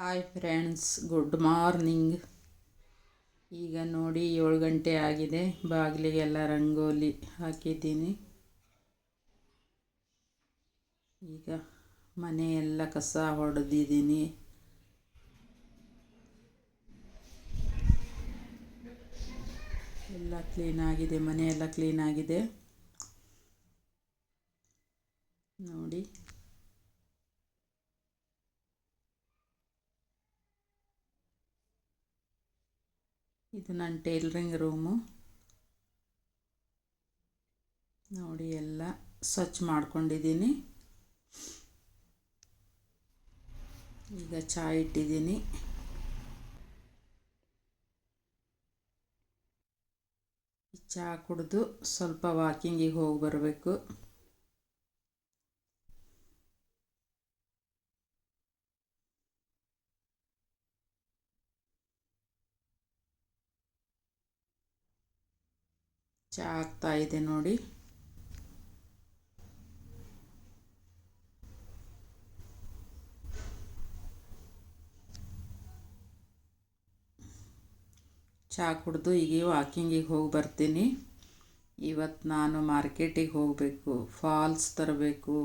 Hi friends good morning ಈಗ ನೋಡಿ ಏಳು ಗಂಟೆ ಆಗಿದೆ. ಬಾಗಿಲಿಗೆಲ್ಲ ರಂಗೋಲಿ ಹಾಕಿದ್ದೀನಿ. ಈಗ ಮನೆಯೆಲ್ಲ ಕಸ ಹೊಡೆದಿದ್ದೀನಿ. ಎಲ್ಲ ಕ್ಲೀನಾಗಿದೆ ಮನೆಯೆಲ್ಲ ಕ್ಲೀನಾಗಿದೆ ನೋಡಿ. ಇದು ನನ್ನ ಟೈಲರಿಂಗ್ ರೂಮು. ನೋಡಿ ಎಲ್ಲ ಸ್ವಚ್ಛ ಮಾಡ್ಕೊಂಡಿದ್ದೀನಿ. ಈಗ ಚಹಾ ಇಟ್ಟಿದ್ದೀನಿ. ಚಹಾ ಕುಡಿದು ಸ್ವಲ್ಪ ವಾಕಿಂಗಿಗೆ ಹೋಗಿ ಬರಬೇಕು. ಚಹಾ ಆಗ್ತಾ ಇದೆ ನೋಡಿ. ಚಹಾ ಕುಡಿದು ಈಗ ವಾಕಿಂಗಿಗೆ ಹೋಗಿ ಬರ್ತೀನಿ. ಇವತ್ತು ನಾನು ಮಾರ್ಕೆಟಿಗೆ ಹೋಗಬೇಕು ಫಾಲ್ಸ್ ತರಬೇಕು,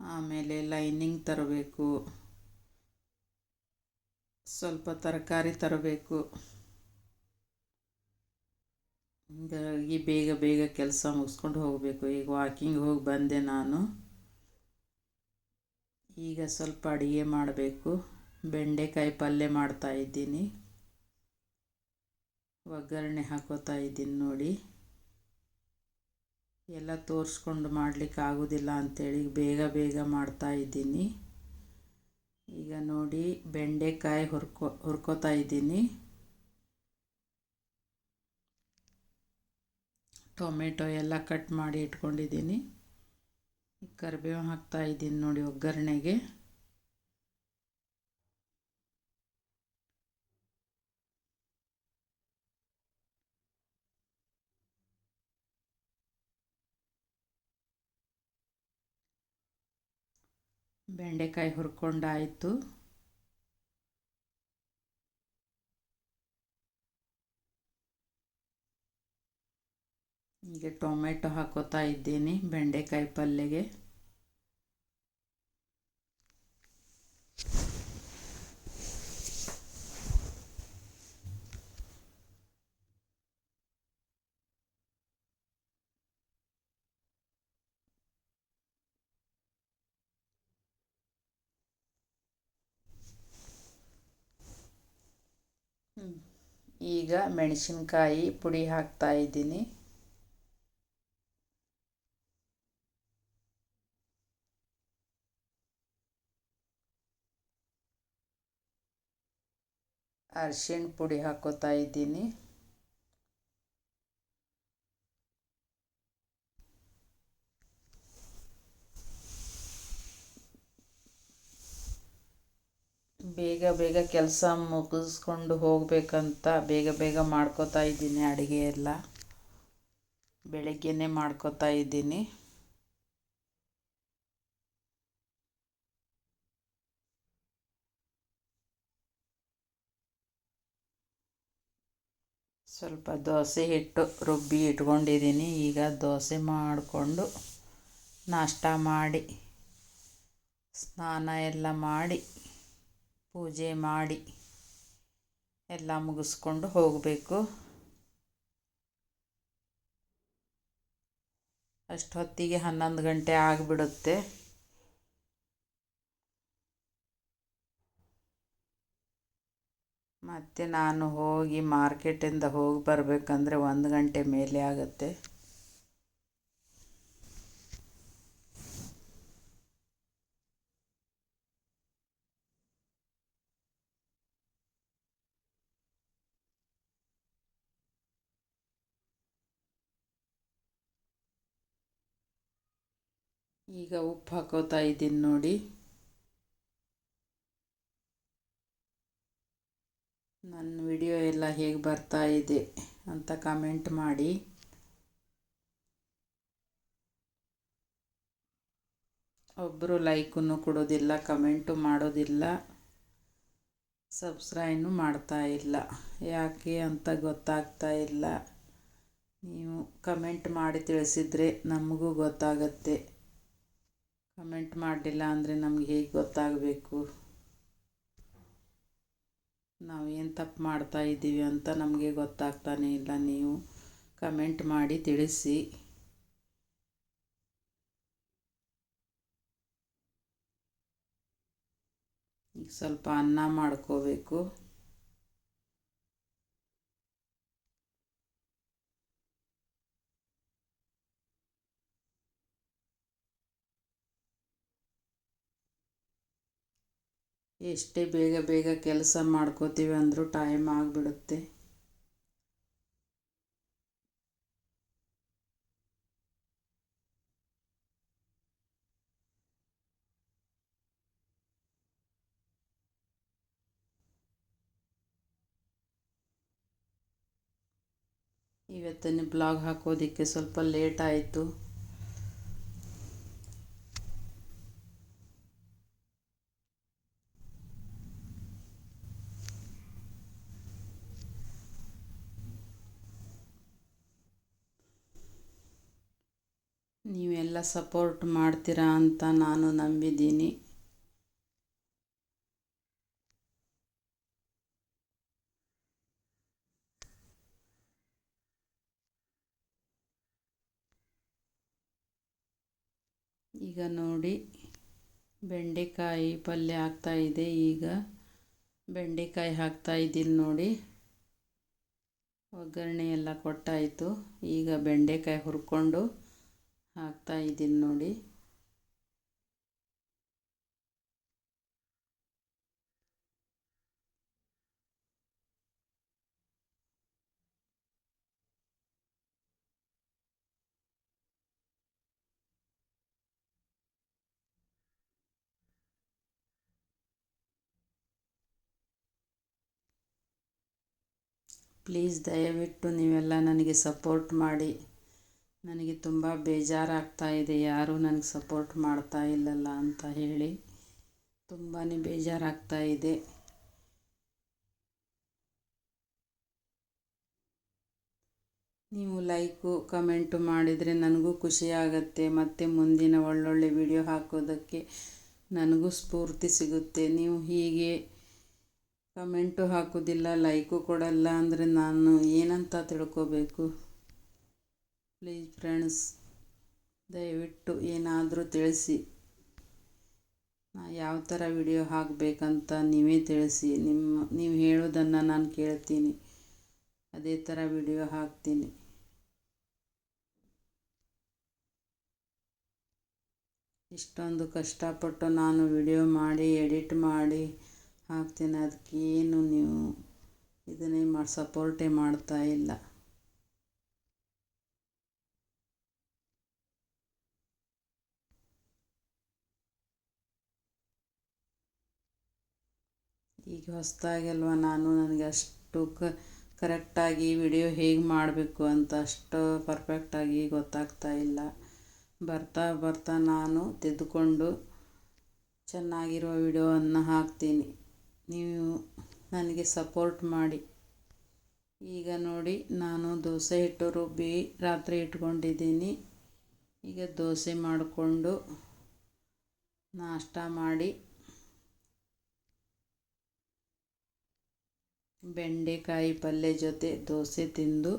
ಆಮೇಲೆ ಲೈನಿಂಗ್ ತರಬೇಕು, ಸ್ವಲ್ಪ ತರಕಾರಿ ತರಬೇಕು. ಹೀಗಾಗಿ ಬೇಗ ಬೇಗ ಕೆಲಸ ಮುಗಿಸ್ಕೊಂಡು ಹೋಗಬೇಕು. ಈಗ ವಾಕಿಂಗ್ ಹೋಗಿ ಬಂದೆ ನಾನು. ಈಗ ಸ್ವಲ್ಪ ಅಡುಗೆ ಮಾಡಬೇಕು. ಬೆಂಡೆಕಾಯಿ ಪಲ್ಯ ಮಾಡ್ತಾಯಿದ್ದೀನಿ ಒಗ್ಗರಣೆ ಹಾಕೋತಾ ಇದ್ದೀನಿ ನೋಡಿ. ಎಲ್ಲ ತೋರಿಸ್ಕೊಂಡು ಮಾಡಲಿಕ್ಕೆ ಆಗೋದಿಲ್ಲ ಅಂಥೇಳಿ ಬೇಗ ಬೇಗ ಮಾಡ್ತಾ ಇದ್ದೀನಿ. ಈಗ ನೋಡಿ ಬೆಂಡೆಕಾಯಿ ಹುರ್ಕೊ, ಹುರ್ಕೋತಾ ಇದ್ದೀನಿ. ಟೊಮೆಟೊ ಎಲ್ಲ ಕಟ್ ಮಾಡಿ ಇಟ್ಕೊಂಡಿದ್ದೀನಿ. ಕರಿಬೇವು ಹಾಕ್ತಾ ಇದ್ದೀನಿ ನೋಡಿ ಒಗ್ಗರಣೆಗೆ. ಬೆಂಡೆಕಾಯಿ ಹುರ್ಕೊಂಡಾಯಿತು. ಈಗ ಟೊಮೆಟೊ ಹಾಕೋತಾ ಇದ್ದೀನಿ ಬೆಂಡೆಕಾಯಿ ಪಲ್ಯಗೆ ಈಗ ಮೆಣಸಿನ್ಕಾಯಿ ಪುಡಿ ಹಾಕ್ತಾ ಇದ್ದೀನಿ. ಅರ್ಶಿಣ ಪುಡಿ ಹಾಕೋತಾ ಇದ್ದೀನಿ. ಬೇಗ ಬೇಗ ಕೆಲಸ ಮುಗಿಸ್ಕೊಂಡು ಹೋಗಬೇಕಂತ ಬೇಗ ಬೇಗ ಮಾಡ್ಕೋತಾ ಇದ್ದೀನಿ ಅಡುಗೆ ಎಲ್ಲ. ಬೆಳಗ್ಗೆನೇ ಮಾಡ್ಕೋತಾ ಇದ್ದೀನಿ. ಸ್ವಲ್ಪ ದೋಸೆ ಹಿಟ್ಟು ರುಬ್ಬಿ ಇಟ್ಕೊಂಡಿದ್ದೀನಿ. ಈಗ ದೋಸೆ ಮಾಡಿಕೊಂಡು ನಾಷ್ಟ ಮಾಡಿ, ಸ್ನಾನ ಎಲ್ಲ ಮಾಡಿ, ಪೂಜೆ ಮಾಡಿ ಎಲ್ಲ ಮುಗಿಸ್ಕೊಂಡು ಹೋಗಬೇಕು. ಅಷ್ಟೊತ್ತಿಗೆ ಹನ್ನೊಂದು ಗಂಟೆ ಆಗಿಬಿಡುತ್ತೆ. ಮತ್ತು ನಾನು ಹೋಗಿ ಮಾರ್ಕೆಟಿಂದ ಹೋಗಿ ಬರಬೇಕಂದ್ರೆ ಒಂದು ಗಂಟೆ ಮೇಲೆ ಆಗುತ್ತೆ. ಈಗ ಉಪ್ಪು ಹಾಕೋತಾ ಇದ್ದೀನಿ ನೋಡಿ. ನನ್ನ ವಿಡಿಯೋ ಎಲ್ಲ ಹೇಗೆ ಬರ್ತಾ ಇದೆ ಅಂತ ಕಮೆಂಟ್ ಮಾಡಿ. ಒಬ್ಬರು ಲೈಕನ್ನು ಕೊಡೋದಿಲ್ಲ ಕಮೆಂಟು ಮಾಡೋದಿಲ್ಲ ಸಬ್ಸ್ಕ್ರೈನು ಮಾಡ್ತಾ ಇಲ್ಲ. ಯಾಕೆ ಅಂತ ಗೊತ್ತಾಗ್ತಾ ಇಲ್ಲ. ನೀವು ಕಮೆಂಟ್ ಮಾಡಿ ತಿಳಿಸಿದರೆ ನಮಗೂ ಗೊತ್ತಾಗತ್ತೆ. ಕಮೆಂಟ್ ಮಾಡಲಿಲ್ಲ ಅಂದರೆ ನಮಗೆ ಹೇಗೆ ಗೊತ್ತಾಗಬೇಕು? ನಾವು ಏನು ತಪ್ಪು ಮಾಡ್ತಾ ಇದ್ದೀವಿ ಅಂತ ನಮಗೆ ಗೊತ್ತಾಗ್ತಾನೆ ಇಲ್ಲ. ನೀವು ಕಮೆಂಟ್ ಮಾಡಿ ತಿಳಿಸಿ. ಸ್ವಲ್ಪ ಅನ್ನ ಮಾಡ್ಕೋಬೇಕು. ಎಷ್ಟೇ ಬೇಗ ಬೇಗ ಕೆಲಸ ಮಾಡ್ಕೋತೀವಿ ಅಂದರೂ ಟೈಮ್ ಆಗಿಬಿಡುತ್ತೆ. ಇವತ್ತಿನ ಬ್ಲಾಗ್ ಹಾಕೋದಕ್ಕೆ ಸ್ವಲ್ಪ ಲೇಟ್ ಆಯಿತು ನೀವೆಲ್ಲ ಸಪೋರ್ಟ್ ಮಾಡ್ತೀರಾ ಅಂತ ನಾನು ನಂಬಿದ್ದೀನಿ. ಈಗ ನೋಡಿ, ಬೆಂಡೆಕಾಯಿ ಪಲ್ಯ ಆಗ್ತಾಯಿದೆ ಈಗ ಬೆಂಡೆಕಾಯಿ ಹಾಕ್ತಾ ಇದ್ದೀನಿ ನೋಡಿ. ಒಗ್ಗರಣೆ ಎಲ್ಲ ಕೊಟ್ಟಾಯಿತು. ಈಗ ಬೆಂಡೆಕಾಯಿ ಹುರ್ಕೊಂಡು ಹಾಕ್ತಾ ಇದ್ದೀನಿ ನೋಡಿ. ಪ್ಲೀಸ್ ದಯವಿಟ್ಟು ನೀವೆಲ್ಲ ನನಗೆ ಸಪೋರ್ಟ್ ಮಾಡಿ. ನನಗೆ ತುಂಬ ಬೇಜಾರಾಗ್ತಾ ಇದೆ. ಯಾರೂ ನನಗೆ ಸಪೋರ್ಟ್ ಮಾಡ್ತಾ ಇಲ್ಲಲ್ಲ ಅಂತ ಹೇಳಿ ತುಂಬಾ ಬೇಜಾರಾಗ್ತಾ ಇದೆ. ನೀವು ಲೈಕು, ಕಮೆಂಟು ಮಾಡಿದರೆ ನನಗೂ ಖುಷಿ ಆಗುತ್ತೆ. ಮತ್ತು ಮುಂದಿನ ಒಳ್ಳೊಳ್ಳೆ ವಿಡಿಯೋ ಹಾಕೋದಕ್ಕೆ ನನಗೂ ಸ್ಫೂರ್ತಿ ಸಿಗುತ್ತೆ. ನೀವು ಹೀಗೆ ಕಮೆಂಟು ಹಾಕೋದಿಲ್ಲ, ಲೈಕು ಕೊಡಲ್ಲ ಅಂದರೆ ನಾನು ಏನಂತ ತಿಳ್ಕೋಬೇಕು? ಪ್ಲೀಸ್ ಫ್ರೆಂಡ್ಸ್, ದಯವಿಟ್ಟು ಏನಾದರೂ ತಿಳಿಸಿ. ನಾ ಯಾವ ಥರ ವಿಡಿಯೋ ಹಾಕಬೇಕಂತ ನೀವೇ ತಿಳಿಸಿ. ನಿಮ್ಮ, ನೀವು ಹೇಳೋದನ್ನು ನಾನು ಕೇಳ್ತೀನಿ. ಅದೇ ಥರ ವಿಡಿಯೋ ಹಾಕ್ತೀನಿ. ಇಷ್ಟೊಂದು ಕಷ್ಟಪಟ್ಟು ನಾನು ವಿಡಿಯೋ ಮಾಡಿ, ಎಡಿಟ್ ಮಾಡಿ ಹಾಕ್ತೀನಿ. ಅದಕ್ಕೇನು ನೀವು ಇದನ್ನೇ ಮಾಡಿ ಸಪೋರ್ಟೇ ಮಾಡ್ತಾ ಇಲ್ಲ. ಈಗ ಹೊಸದಾಗಲ್ವ ನಾನು? ನನಗೆ ಅಷ್ಟು ಕ ಕರೆಕ್ಟಾಗಿ ವಿಡಿಯೋ ಹೇಗೆ ಮಾಡಬೇಕು ಅಂತ ಅಷ್ಟು ಪರ್ಫೆಕ್ಟಾಗಿ ಗೊತ್ತಾಗ್ತಾ ಇಲ್ಲ. ಬರ್ತಾ ಬರ್ತಾ ನಾನು ತೆಗೆದುಕೊಂಡು ಚೆನ್ನಾಗಿರೋ ವಿಡಿಯೋವನ್ನು ಹಾಕ್ತೀನಿ. ನೀವು ನನಗೆ ಸಪೋರ್ಟ್ ಮಾಡಿ. ಈಗ ನೋಡಿ, ನಾನು ದೋಸೆ ಹಿಟ್ಟು ರುಬ್ಬಿ ರಾತ್ರಿ ಇಟ್ಕೊಂಡಿದ್ದೀನಿ. ಈಗ ದೋಸೆ ಮಾಡಿಕೊಂಡು ನಾಷ್ಟ ಮಾಡಿ ಬೆಂಡೆಕಾಯಿ ಪಲ್ಯ ಜೊತೆ ದೋಸೆ ತಿಂದು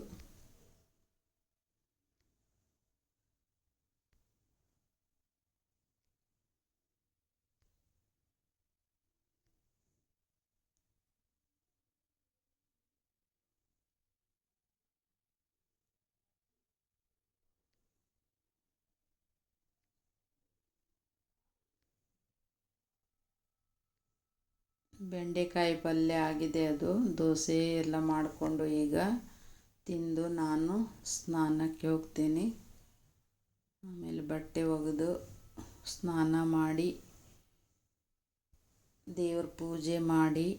ಬೆಂಡೆಕಾಯಿ ಪಲ್ಯ ಆಗಿದೆ ಅದು. ದೋಸೆ ಎಲ್ಲ ಮಾಡಿಕೊಂಡು ಈಗ ತಿಂದು ನಾನು ಸ್ನಾನಕ್ಕೆ ಹೋಗ್ತೀನಿ. ಆಮೇಲೆ ಬಟ್ಟೆ ಒಗೆದು ಸ್ನಾನ ಮಾಡಿ, ದೇವ್ರ ಪೂಜೆ ಮಾಡಿ,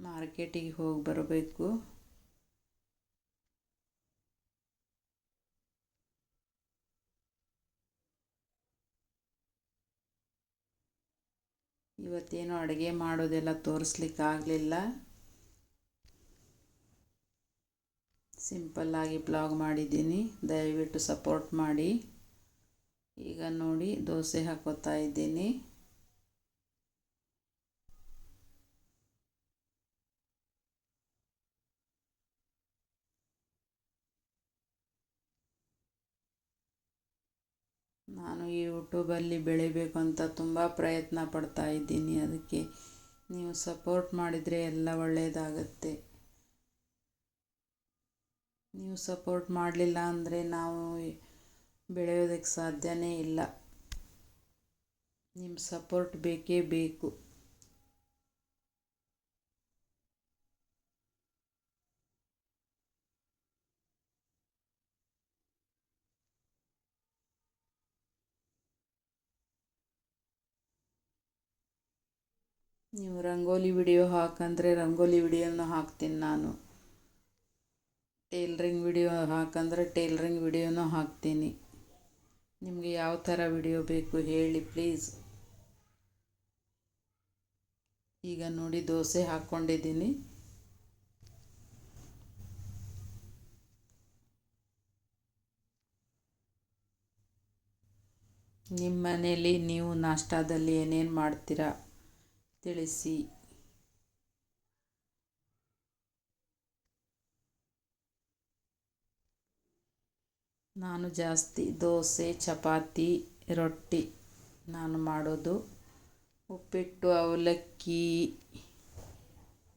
ಮಾರ್ಕೆಟಿಗೆ ಹೋಗಿ ಬರಬೇಕು. ಇವತ್ತೇನು ಅಡುಗೆ ಮಾಡೋದೆಲ್ಲ ತೋರಿಸ್ಲಿಕ್ಕಾಗಲಿಲ್ಲ. ಸಿಂಪಲ್ಲಾಗಿ ಬ್ಲಾಗ್ ಮಾಡಿದ್ದೀನಿ. ದಯವಿಟ್ಟು ಸಪೋರ್ಟ್ ಮಾಡಿ. ಈಗ ನೋಡಿ, ದೋಸೆ ಹಾಕೋತಾ ಇದ್ದೀನಿ. ನಾನು ಈ ಯೂಟ್ಯೂಬಲ್ಲಿ ಬೆಳಿಬೇಕು ಅಂತ ತುಂಬ ಪ್ರಯತ್ನ ಪಡ್ತಾ ಇದ್ದೀನಿ. ಅದಕ್ಕೆ ನೀವು ಸಪೋರ್ಟ್ ಮಾಡಿದರೆ ಎಲ್ಲ ಒಳ್ಳೆಯದಾಗತ್ತೆ ನೀವು ಸಪೋರ್ಟ್ ಮಾಡಲಿಲ್ಲ ಅಂದರೆ ನಾವು ಬೆಳೆಯೋದಕ್ಕೆ ಸಾಧ್ಯವೇ ಇಲ್ಲ. ನಿಮ್ಮ ಸಪೋರ್ಟ್ ಬೇಕೇ ಬೇಕು. ನೀವು ರಂಗೋಲಿ ವಿಡಿಯೋ ಹಾಕಂದರೆ ರಂಗೋಲಿ ವಿಡಿಯೋನು ಹಾಕ್ತೀನಿ ನಾನು. ಟೇಲ್ರಿಂಗ್ ವಿಡಿಯೋ ಹಾಕಂದರೆ ಟೇಲ್ರಿಂಗ್ ವಿಡಿಯೋನು ಹಾಕ್ತೀನಿ. ನಿಮಗೆ ಯಾವ ಥರ ವಿಡಿಯೋ ಬೇಕು ಹೇಳಿ ಪ್ಲೀಸ್. ಈಗ ನೋಡಿ ದೋಸೆ ಹಾಕ್ಕೊಂಡಿದ್ದೀನಿ ನಿಮ್ಮ ಮನೇಲಿ ನೀವು ನಾಷ್ಟಾದಲ್ಲಿ ಏನೇನು ಮಾಡ್ತೀರಾ? ತಿಳಿಸಿ. ನಾನು ಜಾಸ್ತಿ ದೋಸೆ, ಚಪಾತಿ, ರೊಟ್ಟಿ ನಾನು ಮಾಡೋದು. ಉಪ್ಪಿಟ್ಟು, ಅವಲಕ್ಕಿ,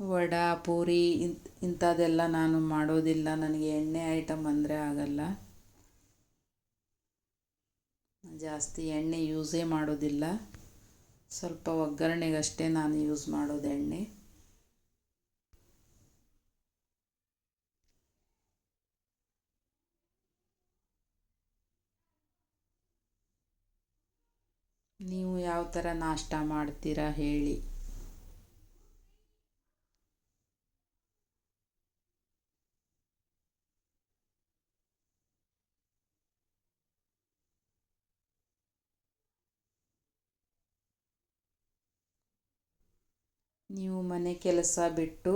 ವಡ, ಪೂರಿ ಇಂಥ ಇಂಥದ್ದೆಲ್ಲ ನಾನು ಮಾಡೋದಿಲ್ಲ. ನನಗೆ ಎಣ್ಣೆ ಐಟಮ್ ಅಂದರೆ ಆಗಲ್ಲ. ಜಾಸ್ತಿ ಎಣ್ಣೆ ಯೂಸೇ ಮಾಡೋದಿಲ್ಲ. ಸ್ವಲ್ಪ ಒಗ್ಗರಣೆಗಷ್ಟೇ ನಾನು ಯೂಸ್ ಮಾಡೋದು ಎಣ್ಣೆ. ನೀವು ಯಾವ ಥರ ನಾಷ್ಟ ಮಾಡ್ತೀರಾ ಹೇಳಿ. ನೀವು ಮನೆ ಕೆಲಸ ಬಿಟ್ಟು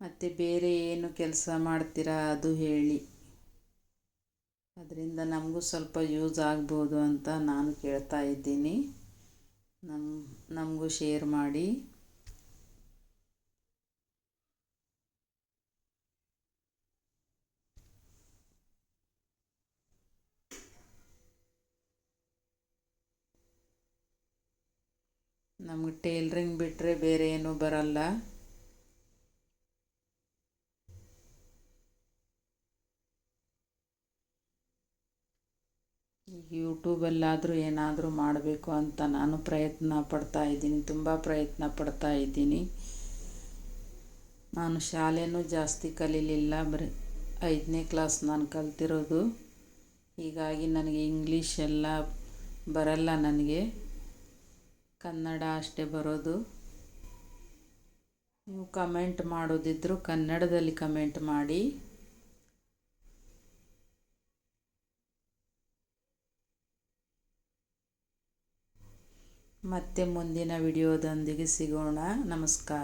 ಮತ್ತೆ ಬೇರೆ ಏನು ಕೆಲಸ ಮಾಡ್ತೀರಾ ಅದು ಹೇಳಿ. ಅದರಿಂದ ನಮಗೂ ಸ್ವಲ್ಪ ಯೂಸ್ ಆಗ್ಬೋದು ಅಂತ ನಾನು ಕೇಳ್ತಾ ಇದ್ದೀನಿ. ನಮ್ಮ ನಮಗೂ ಶೇರ್ ಮಾಡಿ. ನಮ್ಗೆ ಟೇಲ್ರಿಂಗ್ ಬಿಟ್ಟರೆ ಬೇರೆ ಏನೂ ಬರಲ್ಲ. ಯೂಟ್ಯೂಬಲ್ಲಾದರೂ ಏನಾದರೂ ಮಾಡಬೇಕು ಅಂತ ನಾನು ಪ್ರಯತ್ನ ಪಡ್ತಾ ಇದ್ದೀನಿ, ತುಂಬ ಪ್ರಯತ್ನ ಪಡ್ತಾ ಇದ್ದೀನಿ. ನಾನು ಶಾಲೆನೂ ಜಾಸ್ತಿ ಕಲೀಲಿಲ್ಲ, ಬರೀ ಐದನೇ ಕ್ಲಾಸ್ ನಾನು ಕಲ್ತಿರೋದು. ಹೀಗಾಗಿ ನನಗೆ ಇಂಗ್ಲೀಷ್ ಎಲ್ಲ ಬರಲ್ಲ ನನಗೆ. ಕನ್ನಡ ಅಷ್ಟೇ ಬರೋದು. ನೀವು ಕಮೆಂಟ್ ಮಾಡೋದಿದ್ದರೂ ಕನ್ನಡದಲ್ಲಿ ಕಮೆಂಟ್ ಮಾಡಿ. ಮತ್ತೆ ಮುಂದಿನ ವಿಡಿಯೋದೊಂದಿಗೆ ಸಿಗೋಣ. ನಮಸ್ಕಾರ.